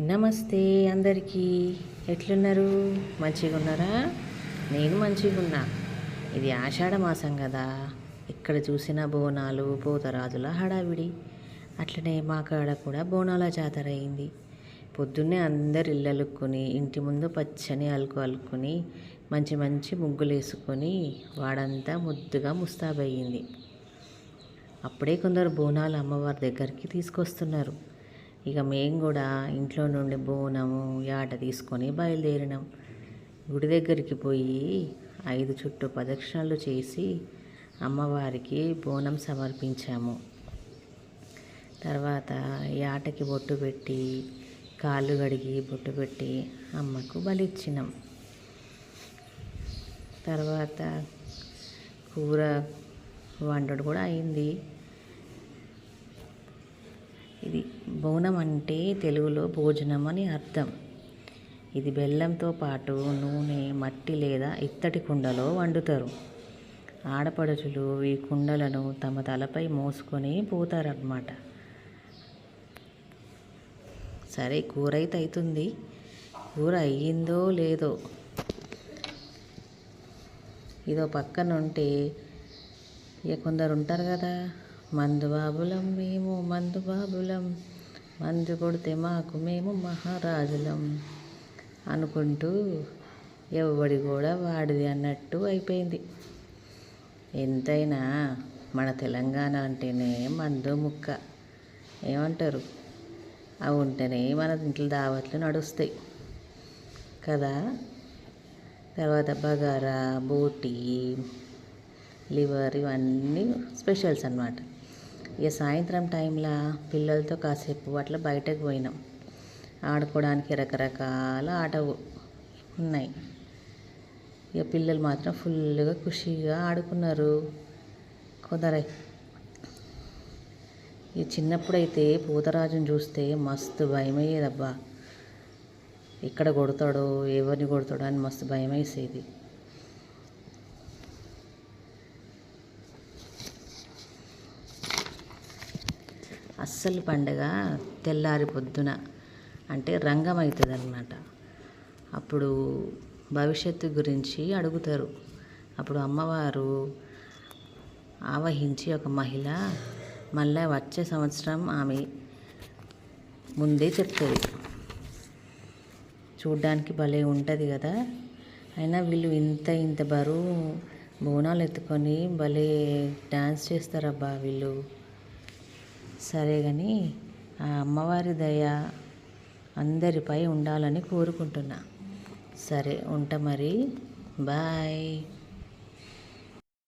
నమస్తే అందరికీ. ఎట్లున్నారు? మంచిగా ఉన్నారా నేను మంచిగా ఉన్నా ఇది ఆషాఢ మాసం కదా. ఇక్కడ చూసిన బోనాలు పోతరాజుల హడావిడి. అట్లనే మా కాడ కూడా బోనాల జాతర అయింది. పొద్దున్నే అందరు ఇల్లు అలుక్కుని ఇంటి ముందు పచ్చని అలుకు అలుక్కుని మంచి మంచి ముగ్గులు వేసుకొని వాడంతా ముద్దుగా ముస్తాబయ్యింది. అప్పుడే కొందరు బోనాలు అమ్మవారి దగ్గరికి తీసుకొస్తున్నారు. ఇక మేము కూడా ఇంట్లో నుండి బోనము యాట తీసుకొని బయలుదేరినాం. గుడి దగ్గరికి పోయి ఐదు చుట్టూ ప్రదక్షిణలు చేసి అమ్మవారికి బోనం సమర్పించాము. తర్వాత యాటకి బొట్టు పెట్టి కాళ్ళు కడిగి బొట్టు పెట్టి అమ్మకు బలిచ్చినాం. తర్వాత కూర వండడం కూడా అయింది ఇది బోనం అంటే తెలుగులో భోజనం అని అర్థం. ఇది బెల్లంతో పాటు నూనె మట్టి లేదా ఇత్తడి కుండలో వండుతారు. ఆడపడుచులు ఈ కుండలను తమ తలపై మోసుకొని పోతారన్నమాట. సరే కూర అయితే అవుతుంది కూర అయ్యిందో లేదో? ఇదో పక్కన ఉంటే ఇక కొందరు ఉంటారు కదా మందు బాబులం మేము మందు బాబులం. మందు కొడితే మాకు మేము మహారాజులం అనుకుంటూ ఎవడి కూడా వాడిది అన్నట్టు అయిపోయింది. ఎంతైనా మన తెలంగాణ అంటేనే మందు ముక్క. ఏమంటారు? అవి ఉంటేనే మన ఇంట్లో దావట్లు నడుస్తాయి. కదా? తర్వాత బగారా బోటి లివర్ ఇవన్నీ స్పెషల్స్ అన్నమాట. ఇక సాయంత్రం టైంలో పిల్లలతో కాసేపు అట్లా బయటకు పోయినాం. ఆడుకోవడానికి రకరకాల ఆట ఉన్నాయి. ఇక పిల్లలు మాత్రం ఫుల్గా ఖుషిగా ఆడుకున్నారు. కుదరై. ఈ చిన్నప్పుడైతే పూతరాజుని చూస్తే మస్తు భయమయ్యేదబ్బా. ఎక్కడ కొడతాడో ఎవరిని కొడతాడో అని మస్తు భయం వేసేది అస్సలు పండగ తెల్లారి పొద్దున అంటే రంగం అవుతుంది అనమాట అప్పుడు భవిష్యత్తు గురించి అడుగుతారు. అప్పుడు అమ్మవారు ఆవహించి ఒక మహిళ మళ్ళీ వచ్చే సంవత్సరం ఆమె ముందే చెప్తుంది. చూడ్డానికి భలే ఉంటుంది కదా. అయినా వీళ్ళు ఇంత ఇంత బరువు బోనాలు ఎత్తుకొని భలే డ్యాన్స్ చేస్తారబ్బా వీళ్ళు. సరే కానీ ఆ అమ్మవారి దయ అందరిపై ఉండాలని కోరుకుంటున్నా. సరే ఉంటా మరి. బాయ్.